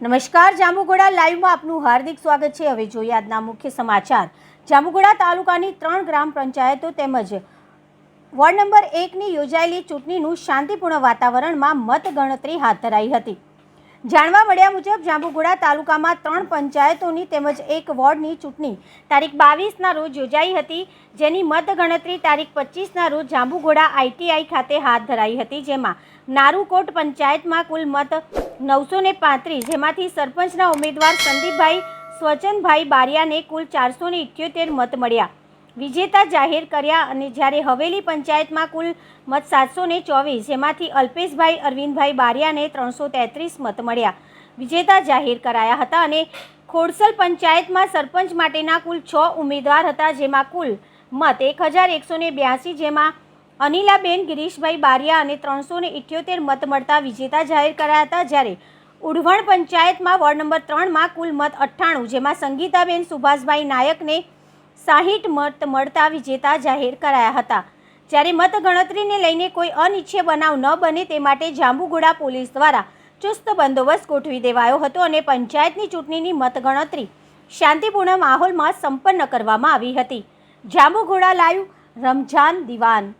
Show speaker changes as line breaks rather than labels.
નમસ્કાર, જાંબુઘોડા લાઈવમાં આપનું હાર્દિક સ્વાગત છે. હવે જોઈએ આજના મુખ્ય સમાચાર. જાંબુઘોડા તાલુકાની ત્રણ ગ્રામ પંચાયતો તેમજ વોર્ડ નંબર એકની યોજાયેલી ચૂંટણીનું શાંતિપૂર્ણ વાતાવરણમાં મતગણતરી હાથ ધરાઈ હતી. જાણવા મળ્યા મુજબ જાંબુઘોડા તાલુકામાં ત્રણ પંચાયતોની તેમજ એક વોર્ડની ચૂંટણી તારીખ બાવીસના રોજ યોજાઈ હતી. જેની મતગણતરી તારીખ પચીસના રોજ જાંબુઘોડા આઈટીઆઈ ખાતે હાથ ધરાઈ હતી. જેમાં નારુકોટ પંચાયતમાં કુલ મત નવસો ને પાંત્રીસ, જેમાંથી સરપંચના ઉમેદવાર સંદીપભાઈ સ્વચનભાઈ બારિયાને કુલ ચારસો ને ઇઠ્યોતેર મત મળ્યા. વિજેતા જાહેર કર્યા અને જ્યારે હવેલી પંચાયતમાં કુલ મત સાતસો ને ચોવીસ, જેમાંથી અલ્પેશભાઈ, અરવિંદભાઈ બારિયાને ત્રણસો તેત્રીસ મત મળ્યા. વિજેતા જાહેર કરાયા હતા અને ખોડસલ પંચાયતમાં સરપંચ માટેના કુલ છ ઉમેદવાર હતા, જેમાં કુલ મત એક હજાર એકસો ને બ્યાસી, જેમાં અનિલાબેન, ગિરીશભાઈ બારિયા અને ત્રણસો ને ઇઠ્યોતેર મત મળતા વિજેતા જાહેર કરાયા હતા, જ્યારે ઉઢવણ પંચાયતમાં વોર્ડ નંબર ત્રણમાં કુલ મત અઠ્ઠાણું, જેમાં સંગીતાબેન, સુભાષભાઈ નાયકને સાહીઠ મત મળતા વિજેતા જાહેર કરાયા હતા. જ્યારે મતગણતરીને લઈને કોઈ અનિચ્છ્ય બનાવ ન બને તે માટે જાંબુગોડા પોલીસ દ્વારા ચુસ્ત બંદોબસ્ત ગોઠવી દેવાયો હતો અને પંચાયતની ચૂંટણીની મતગણતરી શાંતિપૂર્ણ માહોલમાં સંપન્ન કરવામાં આવી હતી. જાંબુગોડા લાઈવ રમઝાન દિવાન